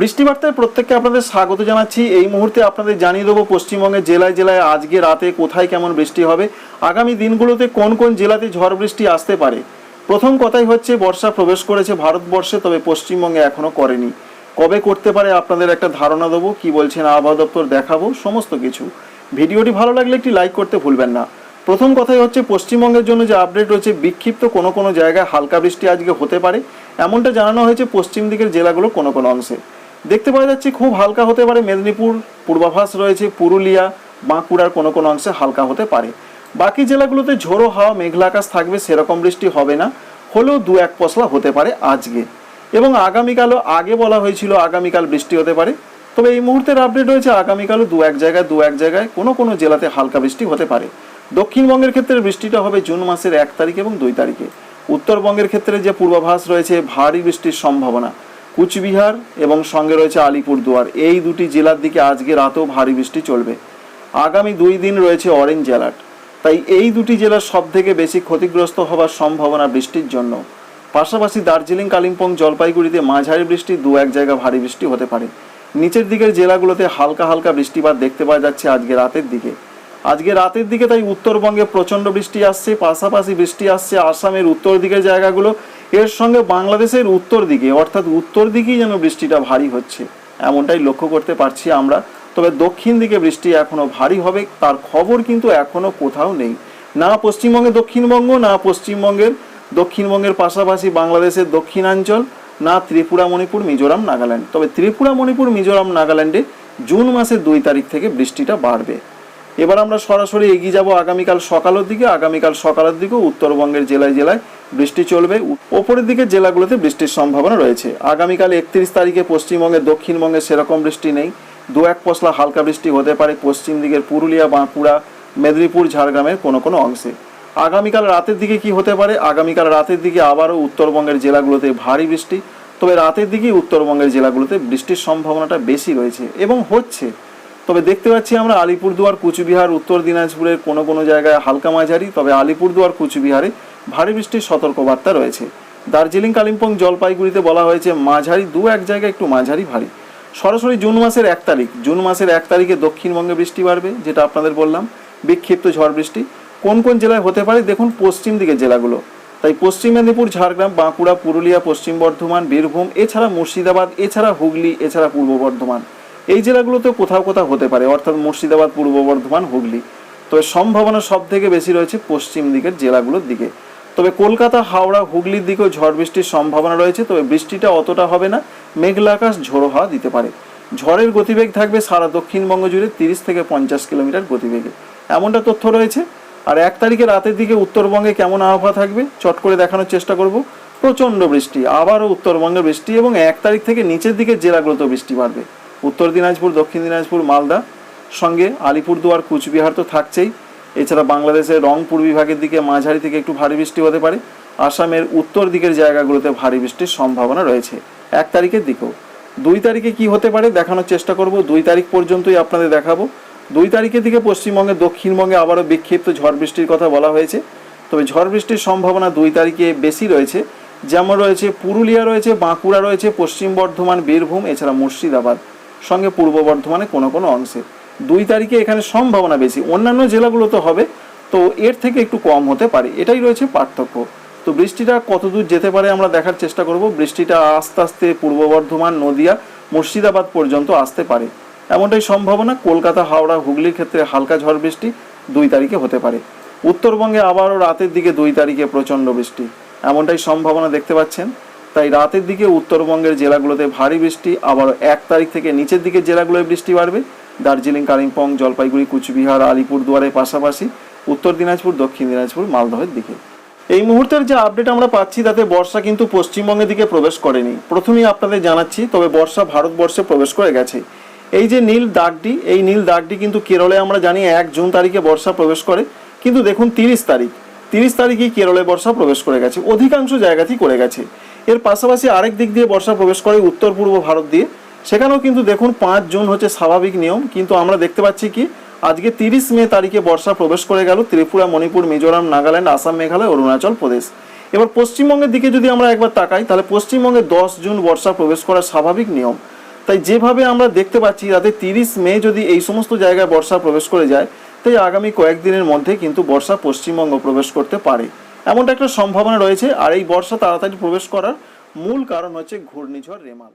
বৃষ্টিবার্তায় প্রত্যেককে আপনাদের স্বাগত জানাচ্ছি। এই মুহূর্তে আপনাদের জানিয়ে দেবো পশ্চিমবঙ্গের জেলায় জেলায় আজকে রাতে কোথায় কেমন বৃষ্টি হবে। আগামী দিনগুলোতে কোন কোন জেলাতে ঝড় বৃষ্টি আসতে পারে? প্রথম কথাই হচ্ছে, বর্ষা প্রবেশ করেছে ভারতবর্ষে, তবে পশ্চিমবঙ্গে এখনও করেনি। কবে করতে পারে আপনাদের একটা ধারণা দেবো, কি বলছেন আবহাওয়া দপ্তর দেখাবো, সমস্ত কিছু। ভিডিওটি ভালো লাগলে একটি লাইক করতে ভুলবেন না। প্রথম কথাই হচ্ছে, পশ্চিমবঙ্গের জন্য যে আপডেট রয়েছে, বিক্ষিপ্ত কোনো কোনো জায়গায় হালকা বৃষ্টি আজকে হতে পারে। এমনটা জানানো হয়েছে, পশ্চিম দিকের জেলাগুলো কোনো কোনো অংশে। দেখতে পাওয়া যাচ্ছে খুব হালকা হতে পারে। মেদিনীপুর পূর্বাভাস রয়েছে, পুরুলিয়া, বাঁকুড়ার কোনো কোনো অংশে হালকা হতে পারে। বাকি জেলাগুলোতে ঝোড়ো হাওয়া, মেঘলা আকাশ থাকবে, সেরকম বৃষ্টি হবে না। হলেও দু এক পশলা হতে পারে আজকে। এবং আগামীকালও আগে বলা হয়েছিল আগামীকাল বৃষ্টি হতে পারে। তবে এই মুহূর্তের আপডেট রয়েছে, আগামীকালও দু এক জায়গায়, দু এক জায়গায় কোনো কোনো জেলাতে হালকা বৃষ্টি হতে পারে। দক্ষিণবঙ্গের ক্ষেত্রে বৃষ্টিটা হবে জুন মাসের এক তারিখ এবং দুই তারিখে। উত্তরবঙ্গের ক্ষেত্রে যে পূর্বাভাস রয়েছে, ভারী বৃষ্টির সম্ভাবনা। কুচবিহার এবং সঙ্গে রয়েছে আলিপুরদুয়ার। এই দুটি জেলার দিকে আজকে রাতেও ভারী বৃষ্টি চলবে। আগামী দুই দিন রয়েছে অরেঞ্জ অ্যালার্ট তাই এই দুটি জেলার সব থেকে বেশি ক্ষতিগ্রস্ত হওয়ার সম্ভাবনা বৃষ্টির জন্য। পাশাপাশি দার্জিলিং, কালিম্পং, জলপাইগুড়িতে মাঝারি বৃষ্টি, দু এক জায়গা ভারী বৃষ্টি হতে পারে। নিচের দিকের জেলাগুলোতে হালকা হালকা বৃষ্টিপাত দেখতে পাওয়া যাচ্ছে আজকে রাতের দিকে। আজকে রাতের দিকে তাই উত্তরবঙ্গে প্রচণ্ড বৃষ্টি আসছে, পাশাপাশি বৃষ্টি আসছে আসামের উত্তর দিকের জায়গাগুলো। এর সঙ্গে বাংলাদেশের উত্তর দিকে, অর্থাৎ উত্তর দিকেই যেন বৃষ্টিটা ভারী হচ্ছে, এমনটাই লক্ষ্য করতে পারছি আমরা। তবে দক্ষিণ দিকে বৃষ্টি এখনও ভারী হবে, তার খবর কিন্তু এখনও কোথাও নেই। না পশ্চিমবঙ্গে দক্ষিণবঙ্গ, না পশ্চিমবঙ্গের, দক্ষিণবঙ্গের পাশাপাশি বাংলাদেশের দক্ষিণাঞ্চল, না ত্রিপুরা, মণিপুর, মিজোরাম, নাগাল্যান্ড। তবে ত্রিপুরা, মণিপুর, মিজোরাম, নাগাল্যান্ডে জুন মাসের দুই তারিখ থেকে বৃষ্টিটা বাড়বে। এবার আমরা সরাসরি এগিয়ে যাব আগামীকাল সকালের দিকে, আগামীকাল সকালের দিকেও উত্তরবঙ্গের জেলায় জেলায়। বৃষ্টি চলবে। ওপরের দিকে জেলাগুলোতে বৃষ্টির সম্ভাবনা রয়েছে। আগামীকাল একত্রিশ তারিখে পশ্চিমবঙ্গে, দক্ষিণবঙ্গে সেরকম বৃষ্টি নেই। দু এক পশলা হালকা বৃষ্টি হতে পারে পশ্চিম দিকের পুরুলিয়া, বাঁকুড়া, মেদিনীপুর, ঝাড়গ্রামের কোনো কোনো অংশে। আগামীকাল রাতের দিকে কি হতে পারে? আগামীকাল রাতের দিকে আবারও উত্তরবঙ্গের জেলাগুলোতে ভারী বৃষ্টি। তবে রাতের দিকেই উত্তরবঙ্গের জেলাগুলোতে বৃষ্টির সম্ভাবনাটা বেশি রয়েছে এবং হচ্ছে। তবে দেখতে পাচ্ছি আমরা আলিপুরদুয়ার, কুচবিহার, উত্তর দিনাজপুরের কোনো কোনো জায়গায় হালকা মাঝারি। তবে আলিপুরদুয়ার, কুচবিহারে ভারী বৃষ্টির সতর্কবার্তা রয়েছে। দার্জিলিং, কালিম্পং, জলপাইগুড়িতে বলা হয়েছে, মাঝারি দু এক জায়গায় একটু মাঝারি ভারী। সরাসরি জুন মাসের এক তারিখ, জুন মাসের এক তারিখে দক্ষিণবঙ্গে বৃষ্টি বাড়বে, যেটা আপনাদের বললাম, বিক্ষিপ্ত ঝড় বৃষ্টি। কোন কোন জেলায় হতে পারে? দেখুন পশ্চিম দিকের জেলাগুলো। তাই পশ্চিম মেদিনীপুর, ঝাড়গ্রাম, বাঁকুড়া, পুরুলিয়া, পশ্চিম বর্ধমান, বীরভূম, এছাড়া মুর্শিদাবাদ, এছাড়া হুগলি, এছাড়া পূর্ব বর্ধমান। এই জেলাগুলোতে কোথাও কোথাও হতে পারে, অর্থাৎ মুর্শিদাবাদ, পূর্ব বর্ধমান, হুগলি। তবে সম্ভাবনা সব থেকে বেশি রয়েছে পশ্চিম দিকের জেলাগুলোর দিকে। তবে কলকাতা, হাওড়া, হুগলির দিকেও ঝড় বৃষ্টির সম্ভাবনা রয়েছে, তবে বৃষ্টিটা অতটা হবে না। মেঘলা আকাশ ঝোড়ো হাওয়া দিতে পারে। ঝড়ের গতিবেগ থাকবে সারা দক্ষিণবঙ্গ জুড়ে তিরিশ থেকে পঞ্চাশ কিলোমিটার গতিবেগে। এমনটা তথ্য রয়েছে। আর এক তারিখে রাতের দিকে উত্তরবঙ্গে কেমন আবহাওয়া থাকবে, চট করে দেখানোর চেষ্টা করব। প্রচণ্ড বৃষ্টি, আবারও উত্তরবঙ্গে বৃষ্টি এবং এক তারিখ থেকে নিচের দিকে জেলাগুলোতেও বৃষ্টি বাড়বে। উত্তর দিনাজপুর, দক্ষিণ দিনাজপুর, মালদা, সঙ্গে আলিপুরদুয়ার, কুচবিহার তো থাকছেই। এছাড়া বাংলাদেশের রংপুর বিভাগের দিকে মাঝারি থেকে একটু ভারী বৃষ্টি হতে পারে। আসামের উত্তর দিকের জায়গাগুলোতে ভারী বৃষ্টির সম্ভাবনা রয়েছে। এক তারিখের দিকেও। দুই তারিখে কি হতে পারে দেখানোর চেষ্টা করব। দুই তারিখ পর্যন্তই আপনাদের দেখাবো। দুই তারিখের দিকে পশ্চিমবঙ্গে, দক্ষিণবঙ্গে আবারও বিক্ষিপ্ত ঝড় বৃষ্টির কথা বলা হয়েছে। তবে ঝড় বৃষ্টির সম্ভাবনা দুই তারিখে বেশি রয়েছে। যেমন রয়েছে পুরুলিয়া, রয়েছে বাঁকুড়া, রয়েছে পশ্চিম বর্ধমান, বীরভূম, এছাড়া মুর্শিদাবাদ। সঙ্গে পূর্ব বর্ধমানে কোনো কোনো অংশে। দুই তারিখে এখানে সম্ভাবনা বেশি। অন্যান্য জেলাগুলো তো হবে, তো এর থেকে একটু কম হতে পারে। এটাই রয়েছে পার্থক্য। তো বৃষ্টিটা কতদূর যেতে পারে আমরা দেখার চেষ্টা করব। বৃষ্টিটা আস্তে আস্তে পূর্ব বর্ধমান, নদিয়া, মুর্শিদাবাদ পর্যন্ত আসতে পারে। এমনটাই সম্ভাবনা। কলকাতা, হাওড়া, হুগলির ক্ষেত্রে হালকা ঝড় বৃষ্টি দুই তারিখে হতে পারে। উত্তরবঙ্গে আবারও রাতের দিকে দুই তারিখে প্রচণ্ড বৃষ্টি। এমনটাই সম্ভাবনা দেখতে পাচ্ছেন। তাই রাতের দিকে উত্তরবঙ্গের জেলাগুলোতে ভারী বৃষ্টি, আবার এক তারিখ থেকে নিচের দিকের জেলাগুলোয় বৃষ্টি বাড়বে। দার্জিলিং, কালিম্পং, জলপাইগুড়ি, কুচবিহার, আলিপুরদুয়ারের পাশাপাশি উত্তর দিনাজপুর, দক্ষিণ দিনাজপুর, মালদহের দিকে। এই মুহূর্তের যে আপডেট আমরা পাচ্ছি, তাতে বর্ষা কিন্তু পশ্চিমবঙ্গের দিকে প্রবেশ করেনি। প্রথমেই আপনাদের জানাচ্ছি, তবে বর্ষা ভারতবর্ষে প্রবেশ করে গেছে। এই যে নীল দাগটি, এই নীল দাগটি কিন্তু কেরলে আমরা জানি এক জুন তারিখে বর্ষা প্রবেশ করে। কিন্তু দেখুন, তিরিশ তারিখ। তিরিশ তারিখেই কেরলে বর্ষা প্রবেশ করে গেছে। অধিকাংশ জায়গাতেই করে গেছে। এর পাশাপাশি আরেক দিক দিয়ে বর্ষা প্রবেশ করে উত্তর পূর্ব ভারত দিয়ে। সেখানেও কিন্তু দেখুন পাঁচ জুন হচ্ছে স্বাভাবিক নিয়ম, কিন্তু আমরা দেখতে পাচ্ছি কি, আজকে তিরিশ মে তারিখে বর্ষা প্রবেশ করে গেল, ত্রিপুরা, মণিপুর, মিজোরাম, নাগাল্যান্ড, আসাম, মেঘালয়, অরুণাচল প্রদেশ। এবার পশ্চিমবঙ্গের দিকে যদি আমরা একবার তাকাই, তাহলে পশ্চিমবঙ্গে দশ জুন বর্ষা প্রবেশ করা স্বাভাবিক নিয়ম। তাই যেভাবে আমরা দেখতে পাচ্ছি রাতে তিরিশ মে যদি এই সমস্ত জায়গায় বর্ষা প্রবেশ করে যায়, তাই আগামী কয়েকদিনের মধ্যে কিন্তু বর্ষা পশ্চিমবঙ্গ প্রবেশ করতে পারে। এমনটা একটা সম্ভাবনা রয়েছে, আর এই বর্ষা তাড়াতাড়ি প্রবেশ করার মূল কারণ হচ্ছে ঘূর্ণিঝড় রেমাল।